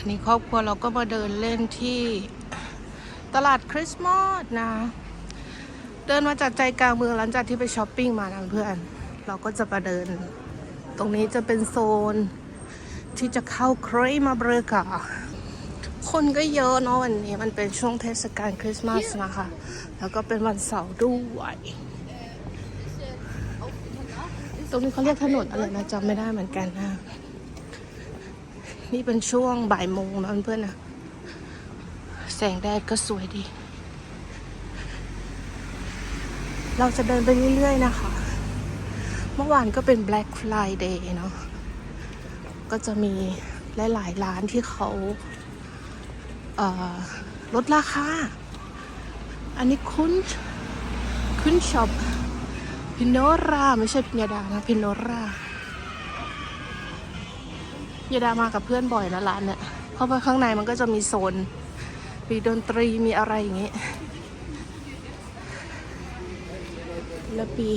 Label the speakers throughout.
Speaker 1: ันนี้ครอบครัวเราก็มาเดินเล่นที่ตลาดคริสต์มาสนะ เดินมาจากใจกลางเมืองหลังจากที่ไปช้อปปิ้งมานะเพื่อน เราก็จะมาเดิน ตรงนี้จะเป็นโซนที่จะเข้าเครมาเบรกาคนก็เยอะเนาะวันนี้มันเป็นช่วงเทศกาลคริสต์มาสนะคะ แล้วก็เป็นวันเสาร์ด้วยตรงนี้เขาเรียกถนนอะไรนะจำไม่ได้เหมือนกันนะ นี่เป็นช่วงบ่ายโมงนะเพื่อนๆนะแสงแดดก็สวยดี เราจะเดินไปเรื่อยๆนะคะ เมื่อวานก็เป็น Black Friday เนาะก็จะมีหลายๆร้านที่เขาเลดราคา อันนี้คุณคุณช็อปพินโนรา ไม่ใช่พิญญาดานะ พินโนรา ยาดามากับเพื่อนบ่อยนะร้านเนี่ยเพราะว่าข้างในมันก็จะมีโซนมีดนตรีมีอะไรอย่างเงี้ยและปี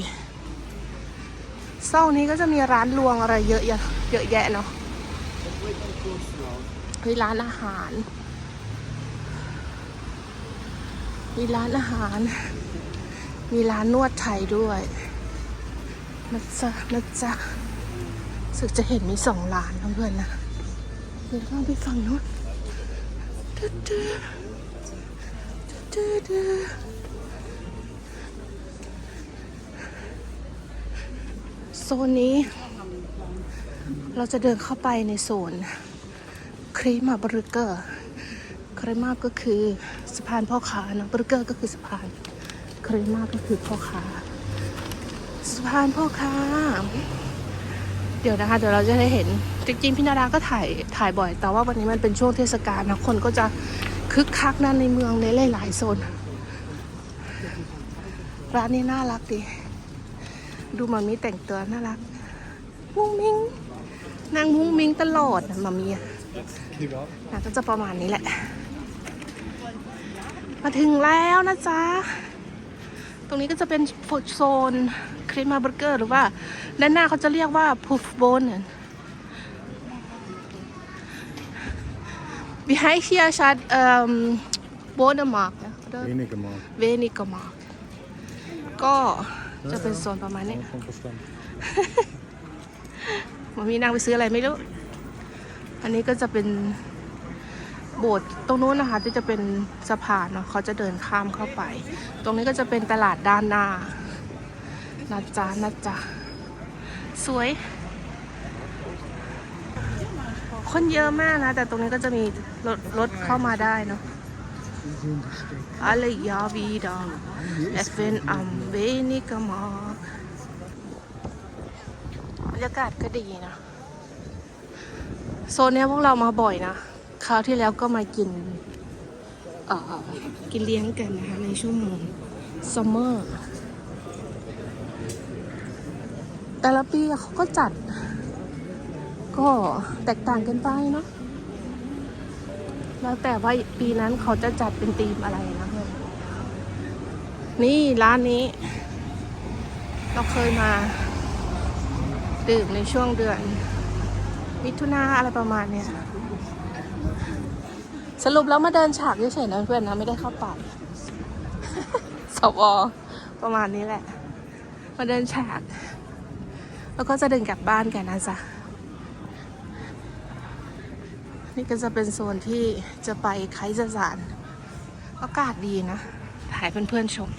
Speaker 1: เศร้านี้ก็จะมีร้านรวงอะไรเยอะแยะเยอะแยะเนาะมีร้านอาหาร มีร้านอาหาร มีร้านนวดไทยด้วยนะจ๊ะนะจ๊ะ สึกจะเห็นมีสองร้านเพื่อนนะเดี๋ยวเราไปฝั่งนู้นดื้อดื้อดื้อดื้อโซนนี้ เราจะเดินเข้าไปในโซนครีมาบริเกอร์ครีมาก็คือสะพานพ่อค้านะบริเกอร์ก็คือสะพานครีมาก็คือพ่อค้าสะพานพ่อค้า เดี๋ยวนะคะ เดี๋ยวเราจะได้เห็น จริงๆพี่นาดาก็ถ่ายถ่ายบ่อย แต่ว่าวันนี้มันเป็นช่วงเทศกาลนะคนก็จะคึกคักนั่นในเมืองในหลายๆโซนร้านนี้น่ารักดี ดูมามีแต่งตัวน่ารัก มุ้งมิ้งนางมุ้งมิ้งตลอดนะมามีอะน่าก็จะประมาณนี้แหละ มาถึงแล้วนะจ๊ะ ตรงนี้ก็จะเป็นโซน ครีมาเบอร์เกอร์ หรือว่าด้านหน้าเขาจะเรียกว่าพูฟโบน behind here ชัดเอ่อโบนมาร์ก
Speaker 2: Weniger mal.
Speaker 1: เวนิกมาร์กก็จะเป็นโซนประมาณนี้
Speaker 2: Schon verstanden.
Speaker 1: มันมีนางไปซื้ออะไรไม่รู้ อันนี้ก็จะเป็นโบสถ์ตรงนู้นนะคะที่จะเป็นสะพานเนาะเขาจะเดินข้ามเข้าไป ตรงนี้ก็จะเป็นตลาดด้านหน้า นะจ๊ะนะจ๊ะสวย คนเยอะมากนะ แต่ตรงนี้ก็จะมีรถรถเข้ามาได้เนาะ Alle ja wieder. Es bin am weniger mag. บรรยากาศก็ดีนะ โซนนี้พวกเรามาบ่อยนะ คราวที่แล้วก็มากินเอ่อกินเลี้ยงกันนะคะในช่วงซัมเมอร์ แต่ละปีเขาก็จัด ก็แตกต่างกันไปเนาะแล้วแต่ว่าปีนั้นเขาจะจัดเป็นธีมอะไรนะเพื่อนนี่ร้านนี้ เราเคยมา ดื่มในช่วงเดือน มิถุนาอะไรประมาณเนี้ยสรุปแล้วมาเดินฉากเฉยๆนะเพื่อนนะไม่ได้เข้าป่าสวประมาณนี้แหละ มาเดินฉาก แล้วก็จะเดินกลับบ้านกันนะจ๊ะ นี่ก็จะเป็นโซนที่จะไปไคซสานอากาศดีนะ ถ่ายเพื่อนๆชม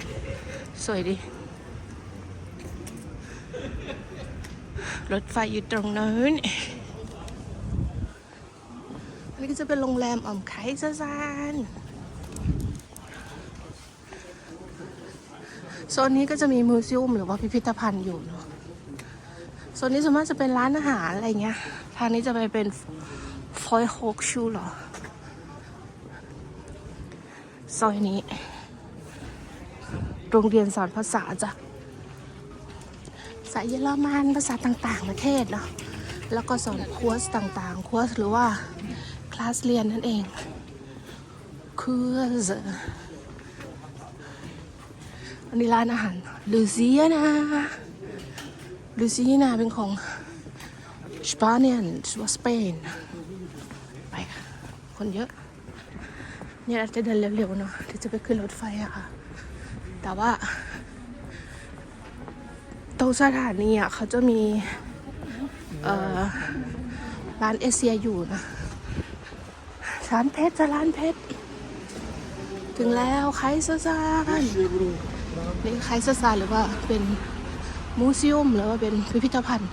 Speaker 1: สวยดี รถไฟอยู่ตรงนู้นอันนี้ก็จะเป็นโรงแรมอ่อมไคซซานโซนนี้ก็จะมีมิวเซียมหรือว่าพิพิธภัณฑ์อยู่เนาะ โซนนี้ส่วนมากจะเป็นร้านอาหารอะไรเงี้ย ทางนี้จะไปเป็นฟอยโฮกชูเหรอ ซอยนี้ โรงเรียนสอนภาษาจ้ะสายเยอรมันภาษาต่างๆ ประเทศเนาะ แล้วก็สอนคอร์สต่างๆ คอร์สหรือว่า คลาสเรียนนั่นเองคอร์สอันนี้ร้านอาหารลูเซียนา ลูซียนาเป็นของสเปนหรือว่าสเปน ไปค่ะ คนเยอะ เนี่ยเราจะเดินเร็วๆเนาะเดี๋ยวจะไปขึ้นรถไฟอะค่ะ แต่ว่าตรงสถานีอะเขาจะมีเอ่อร้านเอเชียอยู่นะ ร้านเพชรจะร้านเพชร ถึงแล้วไคเซอร์ซานนี่ไคเซอร์ซาหรือว่าเป็น มูเซียมหรือว่าเป็นพิพิธภัณฑ์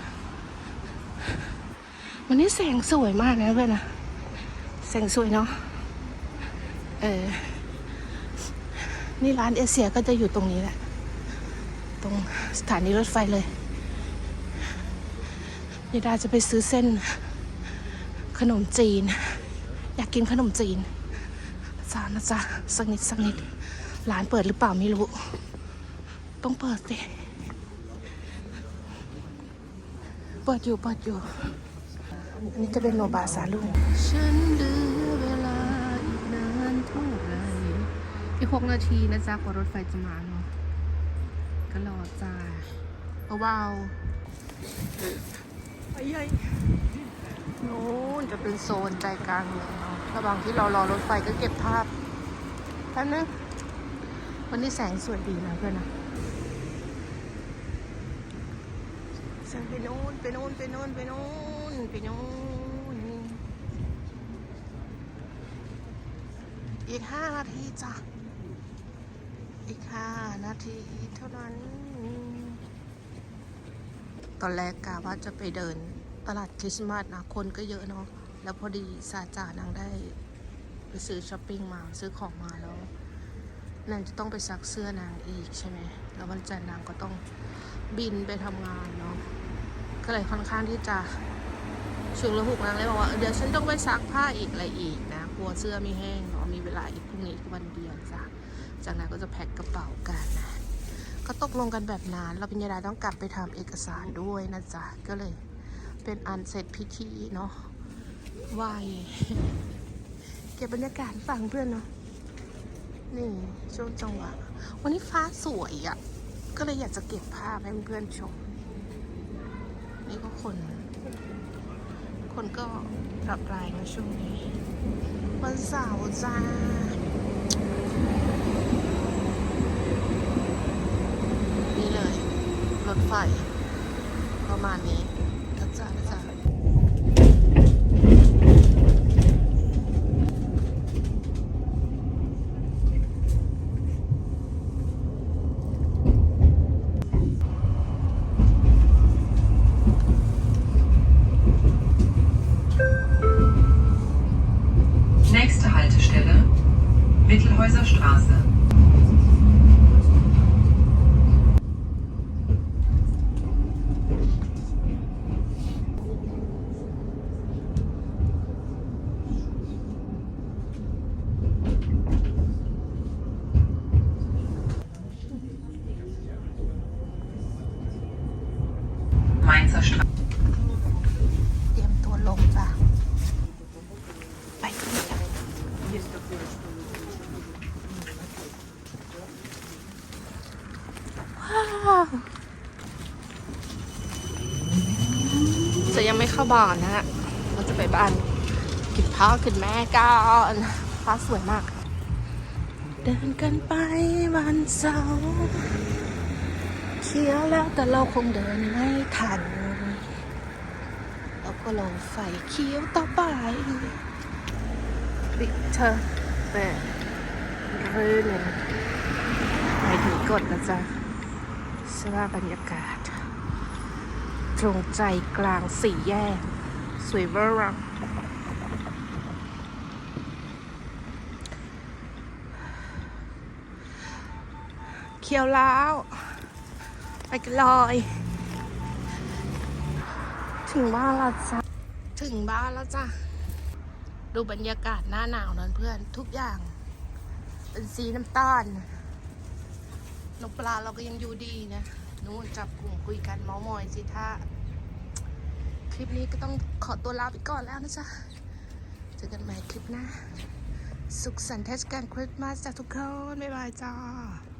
Speaker 1: วันนี้แสงสวยมากนะเพื่อนนะแสงสวยเนาะเออนี่ร้านเอเชียก็จะอยู่ตรงนี้แหละ ตรงสถานีรถไฟเลยยายดาจะไปซื้อเส้นขนมจีน อยากกินขนมจีนจานะจ๊ะสักนิดสักนิดร้านเปิดหรือเปล่าไม่รู้ ต้องเปิดสิ เปิดอยู่เปิดอยู่ อันนี้จะเป็นโนบาสาลุงฉันเหลือเวลาอีกนานเท่าไหรอีกหกนาทีนะจ๊ะกว่ารถไฟจะมาเนาะก็รอจ้าเบาๆไอ้ยัยโน้นจะเป็นโซนใจกลางเมืองเนาะระหว่างที่เรารอรถไฟก็เก็บภาพแป๊บนึงวันนี้แสงสวยดีนะเพื่อนนะ แสงไปโน้นไปโน้นไปโน้นไปโน้นไปโน้นอีกห้านาทีจ้ะ อีกห้านาทีเท่านั้น ตอนแรกกะว่าจะไปเดินตลาดคริสต์มาสนะ คนก็เยอะเนาะ แล้วพอดีซาจานางได้ไปซื้อช้อปปิ้งมาซื้อของมาแล้วนางจะต้องไปซักเสื้อนางอีกใช่ไหม แล้ววันจันทร์นางก็ต้องบินไปทำงานเนาะ ก็เลยค่อนข้างที่จะฉุกระหุกนางเลยบอกว่าเดี๋ยวฉันต้องไปซักผ้าอีกอะไรอีกนะกลัวเสื้อไม่แห้งเนาะมีเวลาอีกพรุ่งนี้อีกวันเดียวจ้ะจากนั้นก็จะแพ็คกระเป๋ากันนะก็ตกลงกันแบบนั้นเราพิญญาดาต้องกลับไปทำเอกสารด้วยนะจ๊ะก็เลยเป็นอันเสร็จพิธีเนาะไหวเก็บบรรยากาศให้ฟังเพื่อนเนาะนี่ช่วงจังหวะวันนี้ฟ้าสวยอะ่ะ ก็เลยอยากจะเก็บภาพให้เพื่อนชม แล้วก็คน คนก็ปรับรายในช่วงนี้ วันเสาร์จ้านี่เลย รถไฟประมาณนี้
Speaker 2: Mittelhäuser Straße.
Speaker 1: จะยังไม่เข้าบ้านนะฮะ เราจะไปบ้านกินพ่อกินแม่กันฟ้าสวยมาก เดินกันไปวันเสาร์เขียวแล้วแต่เราคงเดินไม่ทันแล้วก็รอไฟเขียวต่อไปวิกเตอแบนเรื่อนไปถึงกดนะจ๊ะ สภาพบรรยากาศ ตรงใจกลางสี่แยก สวยเวอร์เขียวแล้ว ไปกันเลยถึงบ้านล้วจ้ะ ถึงบ้านแล้วจ้ะ ดูบรรยากาศหน้าหนาวนั่นเพื่อน ทุกอย่าง เป็นสีน้ำตาล นกปลาเราก็ยังอยู่ดีนะนู่นจับกลุ่มคุยกันเมาส์มอยสิถ้า คลิปนี้ก็ต้องขอตัวลาไปก่อนแล้วนะจ๊ะเจอกันใหม่คลิปหน้า สุขสันต์เทศกาลคริสต์มาสจ้ะทุกคน บ๊ายบายจ้า